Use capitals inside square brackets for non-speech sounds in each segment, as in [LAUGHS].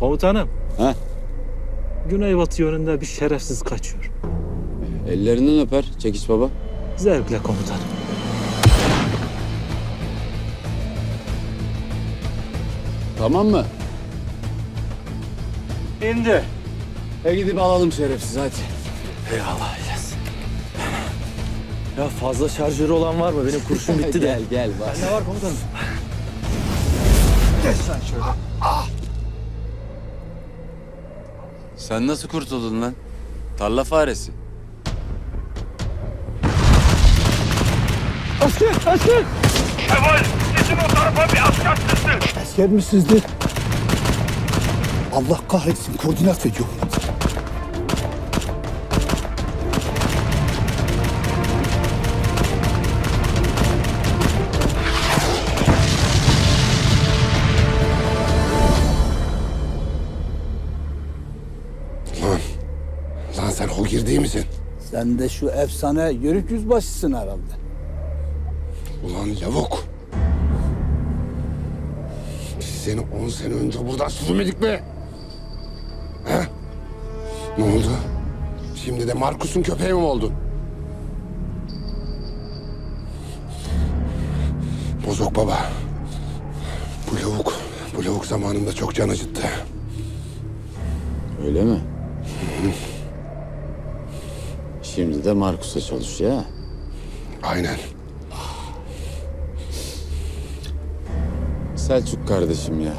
Komutanım, Ha? Güneybatı yönünde bir şerefsiz kaçıyor. Ellerinden öper çekiç baba. Zevkle komutanım. Tamam mı? İndi. E gidip alalım şerefsiz hadi. Eyvallah İlyas. Ya fazla şarjörü olan var mı? Benim kurşun bitti de. [LAUGHS] gel gel. Ne var komutanım? Sen nasıl kurtuldun lan? Tarla faresi. Asker, asker! Kemal, sizin o tarafa bir asker sesi. Asker misizdir? Allah kahretsin koordinat veriyor. Lan sen Hogir değil misin? Sen de şu efsane yörük yüzbaşısın herhalde. Ulan lavuk. Biz seni on sene önce buradan sürmedik mi? He? Ne oldu? Şimdi de Markus'un köpeği mi oldun? Bozok baba. Bu lavuk, bu lavuk zamanında çok can acıttı. Öyle mi? Şimdi de Markus'a çalışıyor ha. Aynen. Selçuk kardeşim ya.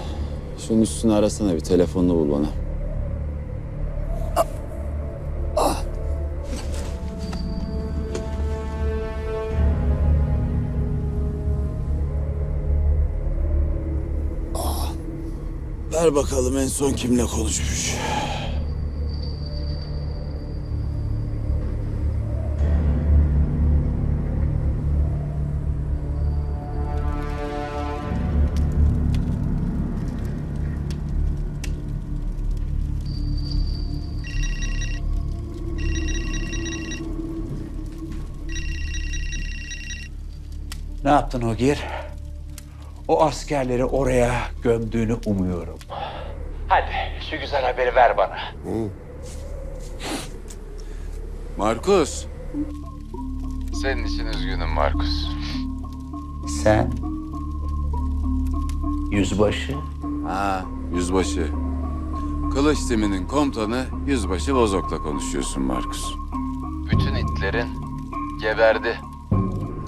Şunun üstünü arasana bir telefonunu bul bana. Ver bakalım en son kimle konuşmuş. Ne yaptın Ogir? O askerleri oraya gömdüğünü umuyorum. Hadi şu güzel haberi ver bana. Markus. Senin için üzgünüm Markus. Sen yüzbaşı Ha, yüzbaşı. Kılıç timinin komutanı yüzbaşı Bozok'la konuşuyorsun Markus. Bütün itlerin geberdi.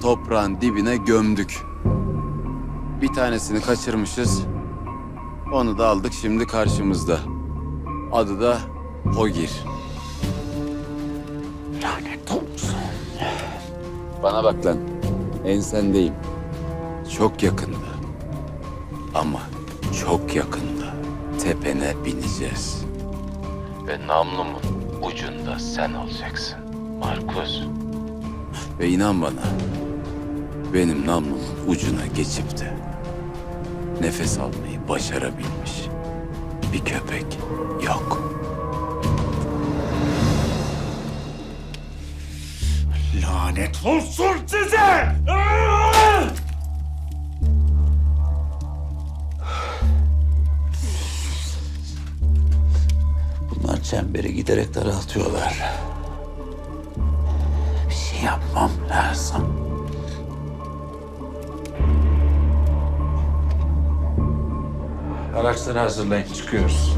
Toprağın dibine gömdük. Bir tanesini kaçırmışız. Onu da aldık şimdi karşımızda. Adı da Hogir. lanet olsun. Bana bak lan. Ensendeyim. Çok yakında. Ama çok yakında tepene bineceğiz. Ve namlumun ucunda sen olacaksın. Markus. Ve inan bana. Benim namlumun ucuna geçip de nefes almayı başarabilmiş bir köpek yok. Lanet olsun size! Bunlar çemberi giderek daraltıyorlar. Bir şey yapmam lazım. Araçları hazırlayın, çıkıyoruz.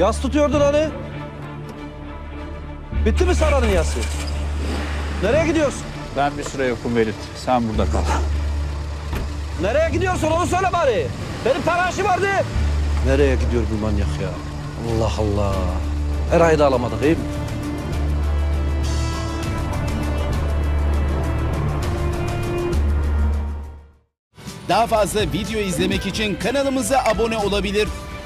Yas tutuyordun hani. Bitti mi Saran'ın yası? Nereye gidiyorsun? Ben bir süre yokum Velit. Sen burada kal. Nereye gidiyorsun onu söyle bari. Benim paraşı vardı. Nereye gidiyor bu manyak ya? Allah Allah. Her ayda alamadık iyi mi? Daha fazla video izlemek için kanalımıza abone olabilir.